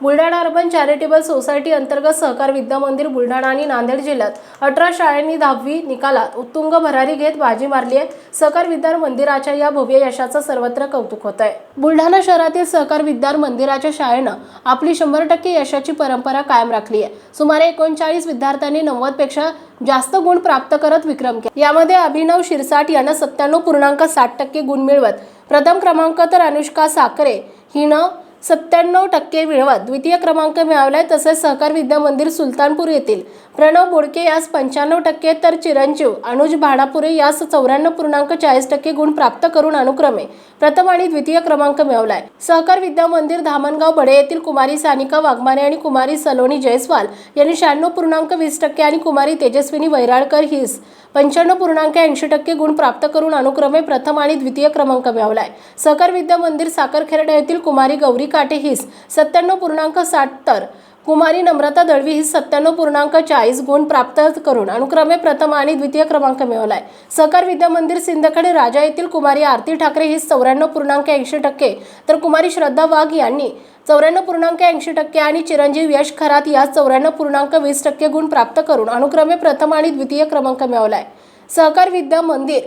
Buldhana urban charitable society अंतर्गत सहकार विद्या मंदिर बुलढाणा आणि नांदेड जिल्ह्यात अठरा शाळांनी दहावी निकालात उत्तुंग भरारी घेत बाजी मारली आहे. सहकार विद्यार मंदिराच्या या भव्य यशाचं सर्वत्र कौतुक होत आहे. बुलढाणा शहरातील सहकार विद्यार मंदिराच्या शाळेनं आपली शंभर टक्के यशाची परंपरा कायम राखली आहे. सुमारे एकोणचाळीस विद्यार्थ्यांनी नव्वदपेक्षा जास्त गुण प्राप्त करत विक्रम केला. यामध्ये अभिनव शिरसाट यांना सत्त्याण्णव पूर्णांक साठ टक्के गुण मिळवत प्रथम क्रमांक तर अनुष्का साखरे हिनं सत्त्याण्णव टक्के मिळवत द्वितीय क्रमांक मिळवलाय तसेच सहकार विद्या मंदिर सुलतानपूर येथील. प्रणव बोडके यास पंच्याण्णव टक्के तर चिरंजीव अनुज भाडापुरे यास चौऱ्याण्णव पूर्णांक चाळीस टक्के गुण प्राप्त करून अनुक्रमे प्रथम आणि द्वितीय क्रमांक मिळवलाय. सहकार विद्या मंदिर धामणगाव बडे येथील कुमारी सानिका वाघमारे आणि कुमारी सलोनी जयस्वाल यांनी शहाण्णव पूर्णांक वीस टक्के आणि कुमारी तेजस्विनी वैराळकर हिस पंच्याण्णव पूर्णांक ऐंशी टक्के गुण प्राप्त करून अनुक्रमे प्रथम आणि द्वितीय क्रमांक मिळवलाय. सहकार विद्या मंदिर साखरखेरडा येथील कुमारी गौरी काटे हीस सत्त्याण्णव पूर्णांक साठ तर कुमारी नम्रता दळवी ही सत्त्याण्णव पूर्णांक चाळीस गुण प्राप्त करून अनुक्रमे प्रथम आणि द्वितीय क्रमांक मिळवलाय. सहकार विद्या मंदिर सिंदखेडे राजा येथील कुमारी आरती ठाकरे ही चौऱ्याण्णव पूर्णांक ऐंशी टक्के. तर कुमारी श्रद्धा वाघ यांनी चौऱ्याण्णव पूर्णांक ऐंशी टक्के आणि चिरंजीव यश खरात यास चौऱ्याण्णव पूर्णांक वीस टक्के गुण प्राप्त करून अनुक्रमे प्रथम आणि द्वितीय क्रमांक मिळवलाय. सहकार विद्या मंदिर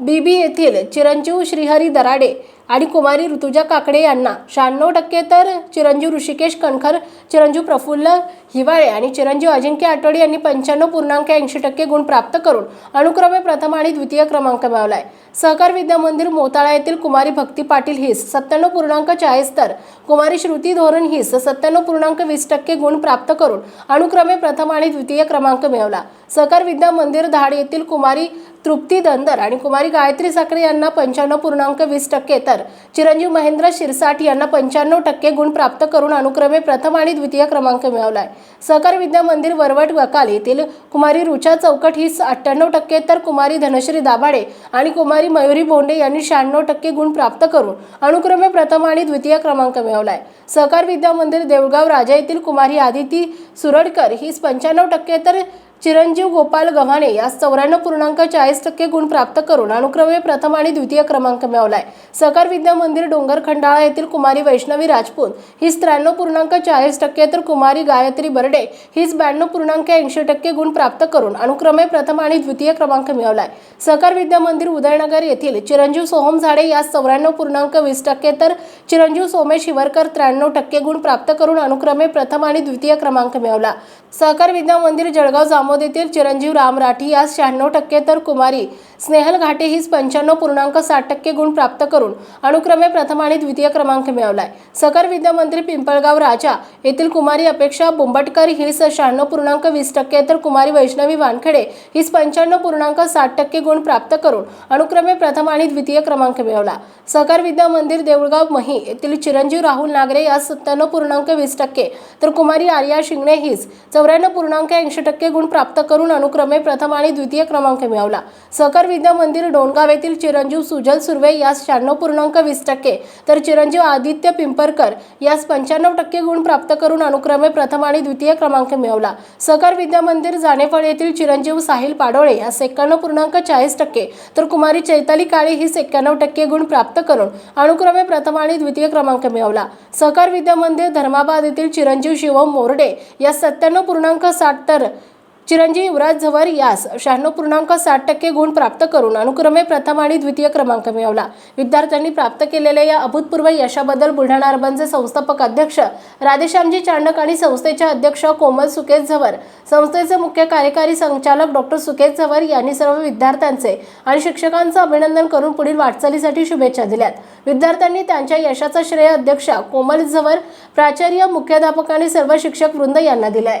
बीबी येथील चिरंजीव श्रीहरी दराडे आणि कुमारी ऋतुजा काकडे यांना शहाण्णव टक्के तर चिरंजीव ऋषिकेश कणखर चिरंजीव प्रफुल्ल हिवाळे आणि चिरंजीव अजिंक्य आठवडे यांनी पंच्याण्णव पूर्णांक ऐंशी टक्के गुण प्राप्त करून अनुक्रमे प्रथम आणि द्वितीय क्रमांक मिळवलाय. सहकार विद्या मंदिर मोताळा येथील कुमारी भक्ती पाटील हिस सत्त्याण्णव पूर्णांक चाळीस तर कुमारी श्रुती धोरण हिस सत्त्याण्णव पूर्णांक वीस टक्के गुण प्राप्त करून अनुक्रमे प्रथम आणि द्वितीय क्रमांक मिळवला. सहकार विद्या मंदिर धाड येथील कुमारी तृप्ती दंदर आणि कुमारी गायत्री साखरे यांना पंच्याण्णव पूर्णांक वीस टक्के तर चिरंजीव महेंद्र शिरसाट यांना पंच्याण्णव टक्के गुण प्राप्त करून अनुक्रमे प्रथम आणि द्वितीय क्रमांक मिळवलाय. सहकार विद्या मंदिर वरवट वकाल येथील कुमारी रुचा चौकट ही अठ्ठ्याण्णव टक्के तर कुमारी धनश्री दाभाडे आणि कुमारी मयुरी बोंडे यांनी शहाण्णव टक्के गुण प्राप्त करून अनुक्रमे प्रथम आणि द्वितीय क्रमांक मिळवलाय. सहकार विद्या मंदिर देऊळगाव राजा येथील कुमारी आदिती सुरडकर ही पंच्याण्णव टक्के तर चिरंजीव गोपाल गव्हाणे यास चौऱ्याण्णव पूर्णांक चाळीस टक्के गुण प्राप्त करून अनुक्रमे प्रथम आणि द्वितीय क्रमांक मिळवलाय. सहकार विद्या मंदिर डोंगर खंडाळा येथील कुमारी वैष्णवी राजपूत हीच त्र्याण्णव पूर्णांक चाळीस टक्के तर कुमारी गायत्री बर्डे हीच ब्याण्णव पूर्णांक ऐंशी टक्के गुण प्राप्त करून अनुक्रमे प्रथम आणि द्वितीय क्रमांक मिळवलाय. सहकार विद्या मंदिर उदयनगर येथील चिरंजीव सोहम झाडे यास चौऱ्याण्णव पूर्णांक वीस टक्के तर चिरंजीव सोमेश शिवरकर त्र्याण्णव टक्के गुण प्राप्त करून अनुक्रमे प्रथम आणि द्वितीय क्रमांक मिळवला. सहकार विद्या मंदिर जळगाव जामोद येथील चिरंजीव राम राठी यास शहाण्णव टक्के तर कुमारी स्नेहल घाटे हीच पंच्याण्णव पूर्णांक साठ टक्के गुण प्राप्त करून अनुक्रमे प्रथम आणि द्वितीय क्रमांक मिळवलाय. सकर विद्यामंत्री पिंपळगाव राजा येथील कुमारी अपेक्षा बोंबटकर हीच शहाण्णव पूर्णांक वीस टक्के तर कुमारी वैष्णवी वानखेडे हीच पंच्याण्णव पूर्णांक साठ टक्के गुण प्राप्त करून अनुक्रमे प्रथम आणि द्वितीय क्रमांक मिळवला. सहकार विद्या मंदिर देऊळगाव मही येथील चिरंजीव राहुल नागरे या सत्त्याण्णव पूर्णांक वीस टक्के तर कुमारी आर्या शिंगणे हीच चौऱ्याण्णव पूर्णांक ऐंशी टक्के गुण प्राप्त करून अनुक्रमे प्रथम आणि द्वितीय क्रमांक मिळवला. सहकार विद्या मंदिर डोणगाव येथील चिरंजीव सुजल सुर्वे यास शहाण्णव पूर्णांक वीस टक्के तर चिरंजीव आदित्य पिंपरकर यास पंच्याण्णव टक्के गुण प्राप्त करून अनुक्रमे प्रथम आणि द्वितीय क्रमांक मिळवला. सहकार विद्या मंदिर जानेफळ येथील चिरंजीव साहिल पाडोळे यास एक्क्याण्णव पूर्णांक चाळीस टक्के तर कुमारी चैताली काळे ही एक्क्याण्णव टक्के गुण प्राप्त करून अनुक्रमे प्रथम आणि द्वितीय क्रमांक मिळवला. सहकार विद्या मंदिर धर्माबाद येथील चिरंजीव शिवम मोरडे यास सत्त्याण्णव पूर्णांक साठ तर चिरंजीव युवराज झवर यास शहाण्णव पूर्णांक साठ टक्के गुण प्राप्त करून अनुक्रमे प्रथम आणि द्वितीय क्रमांक मिळवला. विद्यार्थ्यांनी प्राप्त केलेल्या या अभूतपूर्व यशाबद्दल बुलढाणा अर्बनचे संस्थापक अध्यक्ष राधेश्यामजी चांडक आणि संस्थेचे अध्यक्ष कोमल सुकेश झवर संस्थेचे मुख्य कार्यकारी संचालक डॉक्टर सुकेश झवर यांनी सर्व विद्यार्थ्यांचे आणि शिक्षकांचं अभिनंदन करून पुढील वाटचालीसाठी शुभेच्छा दिल्यात. विद्यार्थ्यांनी त्यांच्या यशाचा श्रेय अध्यक्षा कोमल झवर प्राचार्य मुख्याध्यापक आणि सर्व शिक्षक वृंद यांना दिलाय.